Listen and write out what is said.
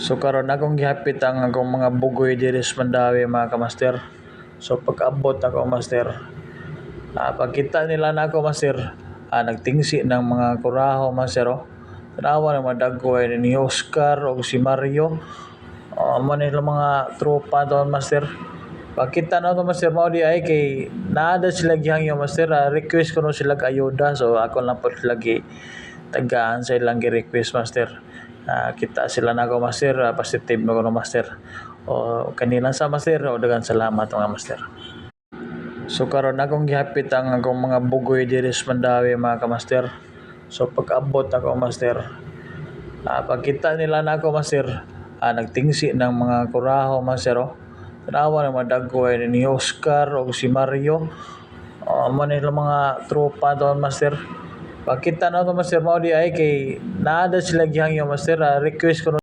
So karon akong gihapit ang akong mga bugoy diri sa Mandawi mga kamaster. So pag-abot ako master, ah, pagkita nila na ako master, ah, nagtingsi ng mga kuraho master oh. Tanawa ng mga dagkoy ni Oscar o si Mario. Uh, mo nila mga tropa doon master. Pagkita na to master mao di ay kay naada sila gihangyo master ah, request ko no sila ayuda so ako lang po lagi tagaan sa ilang gi-request master. Ah, kita sila na ako master, ah, positive na ko no master. O kanila sa master o dagan salamat mga master. So karon akong gihapit ang akong mga bugoy diri sa Mandawi mga kamaster. So pag-abot ako master, ah, pagkita nila na ako master, ah, nagtingsi ng mga kuraho master oh. Tanawa ng mga dagkoy ni Oscar o si Mario. Uh, nila mga tropa doon master. Pagkita na to master mao di ay kay naada sila gihangyo master ah, request ko